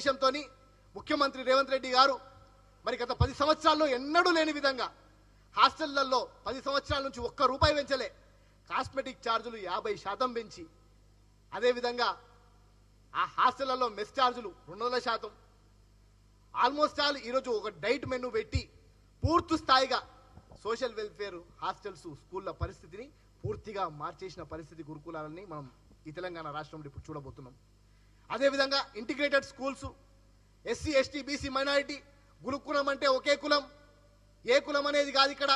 ఉద్దేశంతో ముఖ్యమంత్రి రేవంత్ రెడ్డి గారు మరి గత పది సంవత్సరాల్లో ఎన్నడూ లేని విధంగా హాస్టళ్ళలో పది సంవత్సరాల నుంచి ఒక్క రూపాయి పెంచలే. కాస్మెటిక్ ఛార్జీలు యాభై శాతం పెంచి అదేవిధంగా ఆ హాస్టళ్ళలో మెస్ ఛార్జులు రెండు వందల శాతం. ఆల్మోస్ట్ ఆల్ ఈరోజు ఒక డైట్ మెను పెట్టి పూర్తి స్థాయిగా సోషల్ వెల్ఫేర్ హాస్టల్స్ స్కూళ్ళ పరిస్థితిని పూర్తిగా మార్చేసిన పరిస్థితి గురుకులాలని మనం ఈ తెలంగాణ రాష్ట్రంలో ఇప్పుడు చూడబోతున్నాం. అదేవిధంగా integrated schools SC ST BC minority గురుకులం అంటే ఒకే కులం. ఏ కులం అనేది కాదు ఇక్కడ.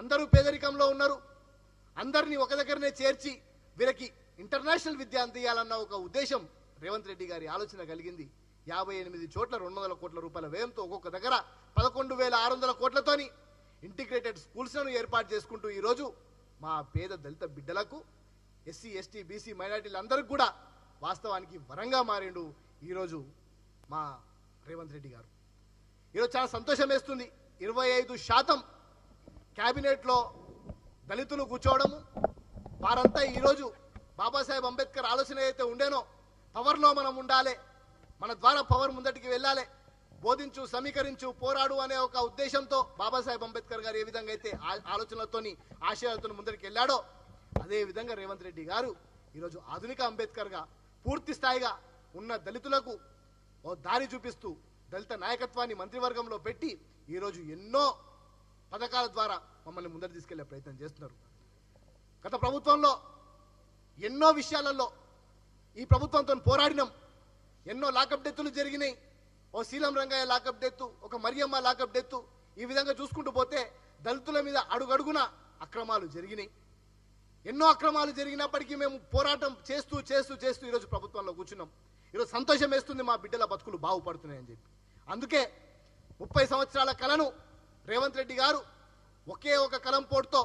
అందరూ పేదరికంలో ఉన్నారు. అందరినీ ఒక దగ్గరనే చేర్చి వీరికి ఇంటర్నేషనల్ విద్య అందియాలన్న ఒక ఉద్దేశం రేవంత్ రెడ్డి గారి ఆలోచన కలిగింది. యాభై ఎనిమిది చోట్ల రెండు వందల కోట్ల రూపాయల వ్యయంతో ఒక్కొక్క దగ్గర పదకొండు వేల ఆరు వందల కోట్లతోని ఇంటిగ్రేటెడ్ స్కూల్స్లను ఏర్పాటు చేసుకుంటూ ఈరోజు మా పేద దళిత బిడ్డలకు ఎస్సీ ఎస్టీ బీసీ మైనార్టీలందరికీ కూడా వాస్తవానికి వరంగా మారిండు ఈరోజు మా రేవంత్ రెడ్డి గారు. ఈరోజు చాలా సంతోషం వేస్తుంది. ఇరవై ఐదు శాతం క్యాబినెట్లో దళితులు కూర్చోవడము. వారంతా ఈరోజు బాబాసాహెబ్ అంబేద్కర్ ఆలోచన అయితే ఉండేనో పవర్లో మనం ఉండాలి. మన ద్వారా పవర్ ముందటికి వెళ్ళాలి. బోధించు సమీకరించు పోరాడు అనే ఒక ఉద్దేశంతో బాబాసాహెబ్ అంబేద్కర్ గారు ఏ విధంగా అయితే ఆలోచనలతోని ఆశయాలతో ముందరికి వెళ్ళాడో అదే విధంగా రేవంత్ రెడ్డి గారు ఈరోజు ఆధునిక అంబేద్కర్గా పూర్తి స్థాయిగా ఉన్న దళితులకు ఓ దారి చూపిస్తూ దళిత నాయకత్వాన్ని మంత్రివర్గంలో పెట్టి ఈరోజు ఎన్నో పథకాల ద్వారా మమ్మల్ని ముందరు తీసుకెళ్ళే ప్రయత్నం చేస్తున్నారు. గత ప్రభుత్వంలో ఎన్నో విషయాలలో ఈ ప్రభుత్వంతో పోరాడినాం. ఎన్నో లాకప్ డెత్తులు జరిగినాయి. ఓ శీలం రంగయ్య లాకప్ డెత్తు ఒక మరియమ్మ లాకప్ డెత్తు ఈ విధంగా చూసుకుంటూ పోతే దళితుల మీద అడుగడుగున అక్రమాలు జరిగినాయి. ఎన్నో అక్రమాలు జరిగినప్పటికీ మేము పోరాటం చేస్తూ చేస్తూ చేస్తూ ఈరోజు ప్రభుత్వంలో కూర్చున్నాం. ఈరోజు సంతోషం వేస్తుంది మా బిడ్డల బతుకులు బాగుపడుతున్నాయని చెప్పి. అందుకే ముప్పై సంవత్సరాల కలను రేవంత్ రెడ్డి గారు ఒకే ఒక కలం పోటుతో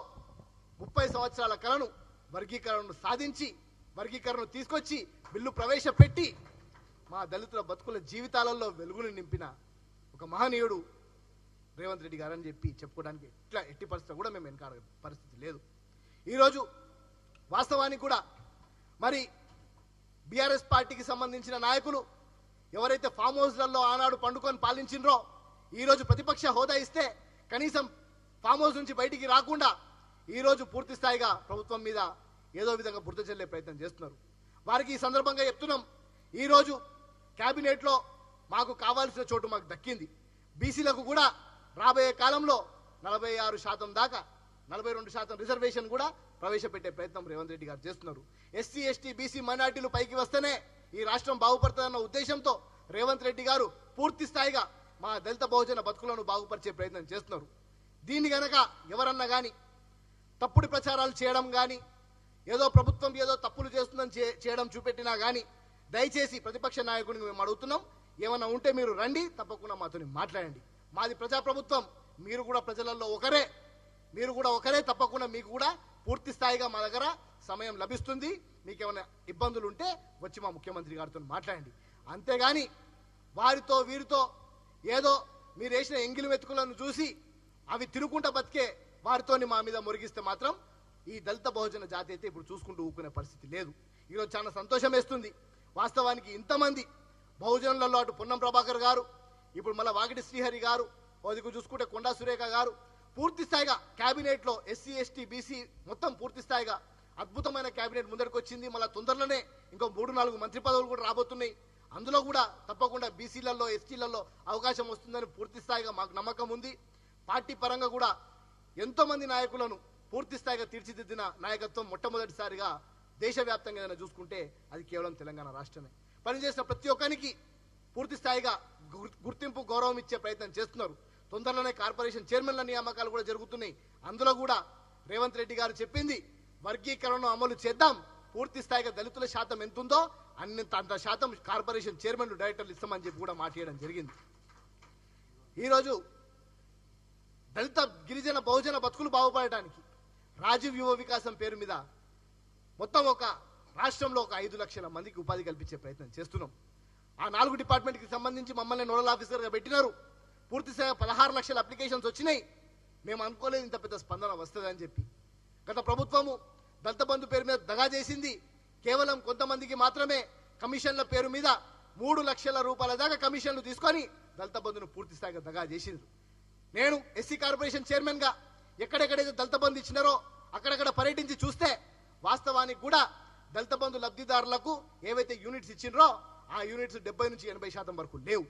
ముప్పై సంవత్సరాల కలను వర్గీకరణను సాధించి వర్గీకరణను తీసుకొచ్చి బిల్లు ప్రవేశపెట్టి మా దళితుల బతుకుల జీవితాలలో వెలుగును నింపిన ఒక మహనీయుడు రేవంత్ రెడ్డి గారు అని చెప్పి చెప్పుకోవడానికి ఎట్లా ఎట్టి పరిస్థితి కూడా మేము వెనకాడ పరిస్థితి లేదు. ఈరోజు వాస్తవానికి కూడా మరి బీఆర్ఎస్ పార్టీకి సంబంధించిన నాయకులు ఎవరైతే ఫామ్ హౌస్లలో ఆనాడు పండుకొని పాలించిండ్రో ఈరోజు ప్రతిపక్ష హోదా ఇస్తే కనీసం ఫామ్ హౌస్ నుంచి బయటికి రాకుండా ఈరోజు పూర్తి స్థాయిగా ప్రభుత్వం మీద ఏదో విధంగా బురద చెల్లే ప్రయత్నం చేస్తున్నారు. వారికి ఈ సందర్భంగా చెప్తున్నాం ఈరోజు క్యాబినెట్లో మాకు కావాల్సిన చోటు మాకు దక్కింది. బీసీలకు కూడా రాబోయే కాలంలో నలభై ఆరు శాతం దాకా నలభై రెండు శాతం రిజర్వేషన్ కూడా ప్రవేశపెట్టే ప్రయత్నం రేవంత్ రెడ్డి గారు చేస్తున్నారు. ఎస్సీ ఎస్టీ బీసీ మైనార్టీలు పైకి వస్తేనే ఈ రాష్ట్రం బాగుపడుతుందన్న ఉద్దేశంతో రేవంత్ రెడ్డి గారు పూర్తి స్థాయిగా మా దళిత బహుజన బతుకులను బాగుపరిచే ప్రయత్నం చేస్తున్నారు. దీన్ని గనక ఎవరన్నా కానీ తప్పుడు ప్రచారాలు చేయడం కానీ ఏదో ప్రభుత్వం ఏదో తప్పులు చేస్తుందని చే- చేయడం చూపెట్టినా కానీ దయచేసి ప్రతిపక్ష నాయకుడిని మేము అడుగుతున్నాం. ఏమన్నా ఉంటే మీరు రండి తప్పకుండా మాతో మాట్లాడండి. మాది ప్రజాప్రభుత్వం మీరు కూడా ప్రజలలో ఒకరే మీరు కూడా ఒకరే తప్పకుండా మీకు కూడా పూర్తి స్థాయిగా మా దగ్గర సమయం లభిస్తుంది. మీకు ఏమైనా ఇబ్బందులు ఉంటే వచ్చి మా ముఖ్యమంత్రి గారితో మాట్లాడండి. అంతేగాని వారితో వీరితో ఏదో మీరు వేసిన ఎంగిలి వెతుకులను చూసి అవి తిరుగుకుంటా బతికే వారితోని మా మీద మురిగిస్తే మాత్రం ఈ దళిత బహుజన జాతి అయితే ఇప్పుడు చూసుకుంటూ ఊకునే పరిస్థితి లేదు. ఈరోజు చాలా సంతోషం వేస్తుంది. వాస్తవానికి ఇంతమంది బహుజనులలో అటు పొన్నం ప్రభాకర్ గారు ఇప్పుడు మళ్ళీ వాకిటి శ్రీహరి గారు ఓదికు చూసుకుంటే కొండా సురేఖ గారు పూర్తి స్థాయిగా కేబినెట్లో ఎస్సీ ఎస్టీ బీసీ మొత్తం పూర్తి స్థాయిగా అద్భుతమైన కేబినెట్ ముందరికి వచ్చింది మళ్ళీ తొందరలోనే ఇంకో మూడు నాలుగు మంత్రి పదవులు కూడా రాబోతున్నాయి. అందులో కూడా తప్పకుండా బీసీలలో ఎస్టీలలో అవకాశం వస్తుందని పూర్తి స్థాయిగా మాకు నమ్మకం ఉంది. పార్టీ పరంగా కూడా ఎంతో మంది నాయకులను పూర్తి స్థాయిగా తీర్చిదిద్దిన నాయకత్వం మొట్టమొదటిసారిగా దేశవ్యాప్తంగా ఏదైనా చూసుకుంటే అది కేవలం తెలంగాణ రాష్ట్రమే. పనిచేసిన ప్రతి ఒక్కరికి పూర్తి స్థాయిగా గుర్- గుర్తింపు గౌరవం ఇచ్చే ప్రయత్నం చేస్తున్నారు. తొందరలోనే కార్పొరేషన్ చైర్మన్ల నియామకాలు కూడా జరుగుతున్నాయి. అందులో కూడా రేవంత్ రెడ్డి గారు చెప్పింది వర్గీకరణను అమలు చేద్దాం పూర్తి స్థాయిగా దళితుల శాతం ఎంతుందో అన్ని అంత శాతం కార్పొరేషన్ చైర్మన్లు డైరెక్టర్లు ఇస్తామని చెప్పి కూడా మాట్లాడడం జరిగింది. ఈరోజు దళిత గిరిజన బహుజన బతుకులు బాగుపడటానికి రాజీవ్ యువ వికాసం పేరు మీద మొత్తం ఒక రాష్ట్రంలో ఒక ఐదు లక్షల మందికి ఉపాధి కల్పించే ప్రయత్నం చేస్తున్నాం. ఆ నాలుగు డిపార్ట్మెంట్కి సంబంధించి మమ్మల్ని నోడల్ ఆఫీసర్గా పెట్టినారు. పూర్తి స్థాయి పదహారు లక్షల అప్లికేషన్స్ వచ్చినాయి. మేము అనుకోలేదు ఇంత పెద్ద స్పందన వస్తుందని చెప్పి. గత ప్రభుత్వము దళిత బంధు పేరు మీద దగా చేసింది. కేవలం కొంతమందికి మాత్రమే కమిషన్ల పేరు మీద మూడు లక్షల రూపాయల దాకా కమిషన్లు తీసుకొని దళిత బంధును పూర్తి స్థాయిగా దగా చేసిండ్రు. నేను ఎస్సీ కార్పొరేషన్ చైర్మన్గా ఎక్కడెక్కడైతే దళిత బంధు ఇచ్చినారో అక్కడక్కడ పర్యటించి చూస్తే వాస్తవానికి కూడా దళిత బంధు లబ్ధిదారులకు ఏవైతే యూనిట్స్ ఇచ్చిండ్రో ఆ యూనిట్స్ డెబ్బై నుంచి ఎనభై శాతం వరకు లేవు.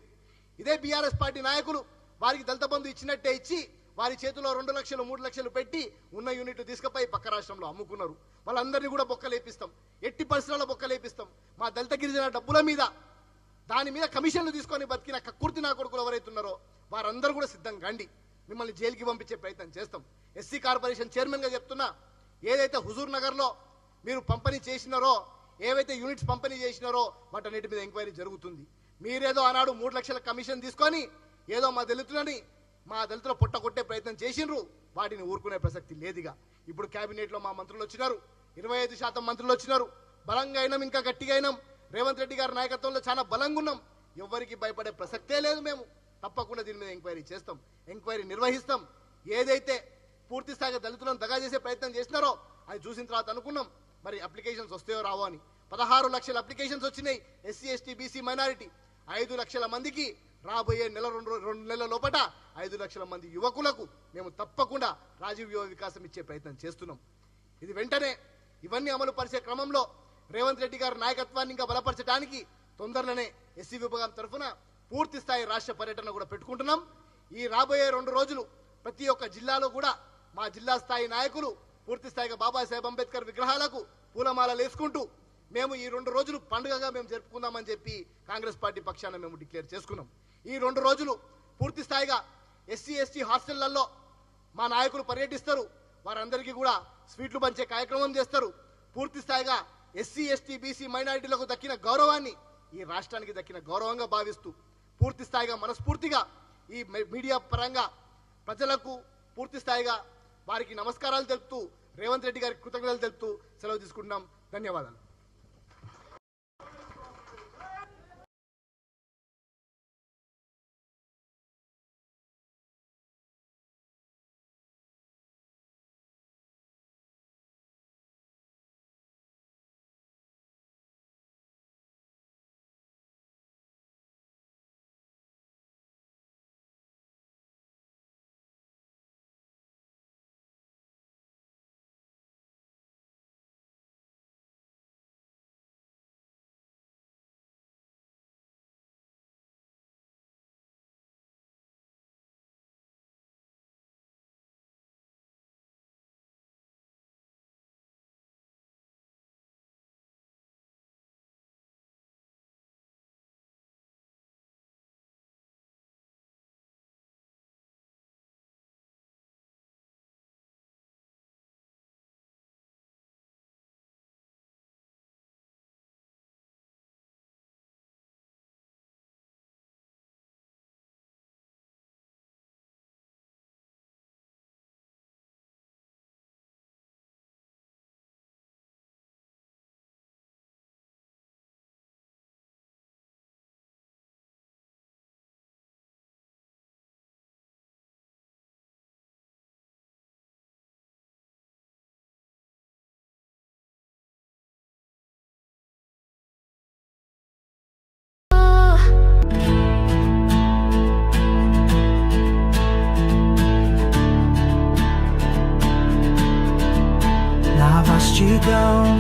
ఇదే బీఆర్ఎస్ పార్టీ నాయకులు వారికి దళిత బంధు ఇచ్చినట్టే ఇచ్చి వారి చేతిలో రెండు లక్షలు మూడు లక్షలు పెట్టి ఉన్న యూనిట్లు తీసుకుపోయి పక్క రాష్ట్రంలో అమ్ముకున్నారు. వాళ్ళందరినీ కూడా బొక్కలేపిస్తాం. ఎట్టి పరిస్థితుల్లో బొక్కలేపిస్తాం. మా దళిత గిరిజన డబ్బుల మీద దాని మీద కమిషన్లు తీసుకొని బతికిన కక్కుర్తి నా కొడుకులు ఎవరైతే ఉన్నారో వారందరూ కూడా సిద్ధంగా కండి మిమ్మల్ని జైలుకి పంపించే ప్రయత్నం చేస్తాం. ఎస్సీ కార్పొరేషన్ చైర్మన్గా చెప్తున్నా ఏదైతే హుజూర్ నగర్లో మీరు పంపిణీ చేసినారో ఏవైతే యూనిట్స్ పంపిణీ చేసినారో వాటన్నిటి మీద ఎంక్వైరీ జరుగుతుంది. మీరేదో ఆనాడు మూడు లక్షల కమిషన్ తీసుకొని ఏదో మా దళితులని మా దళితులు పుట్ట కొట్టే ప్రయత్నం చేసిండ్రు. వాటిని ఊరుకునే ప్రసక్తి లేదుగా. ఇప్పుడు కేబినెట్లో మా మంత్రులు వచ్చినారు. ఇరవై ఐదు శాతం మంత్రులు వచ్చినారు. బలంగా అయినాం ఇంకా గట్టిగా అయినాం. రేవంత్ రెడ్డి గారి నాయకత్వంలో చాలా బలంగా ఉన్నాం. ఎవరికి భయపడే ప్రసక్తే లేదు మేము. తప్పకుండా దీని మీద ఎంక్వైరీ చేస్తాం. ఎంక్వైరీ నిర్వహిస్తాం. ఏదైతే పూర్తి స్థాయిగా దళితులను దగా చేసే ప్రయత్నం చేసినారో అది చూసిన తర్వాత అనుకున్నాం. మరి అప్లికేషన్స్ వస్తాయో రావో అని. పదహారు లక్షల అప్లికేషన్స్ వచ్చినాయి. SC ST BC minority. ఐదు లక్షల మందికి రాబోయే నెల రెండు రెండు నెలల లోపట ఐదు లక్షల మంది యువకులకు మేము తప్పకుండా రాజీవ్ యువ వికాసం ఇచ్చే ప్రయత్నం చేస్తున్నాం. ఇది వెంటనే ఇవన్నీ అమలు పరిచే క్రమంలో రేవంత్ రెడ్డి గారి నాయకత్వాన్ని ఇంకా బలపరచడానికి తొందరలోనే ఎస్సీ విభాగం తరఫున పూర్తి స్థాయి రాష్ట్ర పర్యటన కూడా పెట్టుకుంటున్నాం. ఈ రాబోయే రెండు రోజులు ప్రతి ఒక్క జిల్లాలో కూడా మా జిల్లా స్థాయి నాయకులు పూర్తి స్థాయిగా బాబాసాహెబ్ అంబేద్కర్ విగ్రహాలకు పూలమాలలు వేసుకుంటూ మేము ఈ రెండు రోజులు పండుగగా మేము జరుపుకుందామని చెప్పి కాంగ్రెస్ పార్టీ పక్షాన మేము డిక్లేర్ చేసుకున్నాం. ఈ రెండు రోజులు పూర్తి స్థాయిగా ఎస్సీ ఎస్టీ హాస్టళ్ళలో మా నాయకులు పర్యటిస్తారు. వారందరికీ కూడా స్వీట్లు పంచే కార్యక్రమం చేస్తారు. పూర్తి స్థాయిగా ఎస్సీ ఎస్టీ బీసీ మైనారిటీలకు దక్కిన గౌరవాన్ని ఈ రాష్ట్రానికి దక్కిన గౌరవంగా భావిస్తూ పూర్తి స్థాయిగా మనస్ఫూర్తిగా ఈ మీడియా పరంగా ప్రజలకు పూర్తి స్థాయిగా వారికి నమస్కారాలు తెలుపుతూ రేవంత్ రెడ్డి గారికి కృతజ్ఞతలు తెలుపుతూ సెలవు తీసుకుంటున్నాం. ధన్యవాదాలు.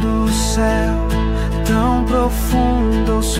do céu tão profundo.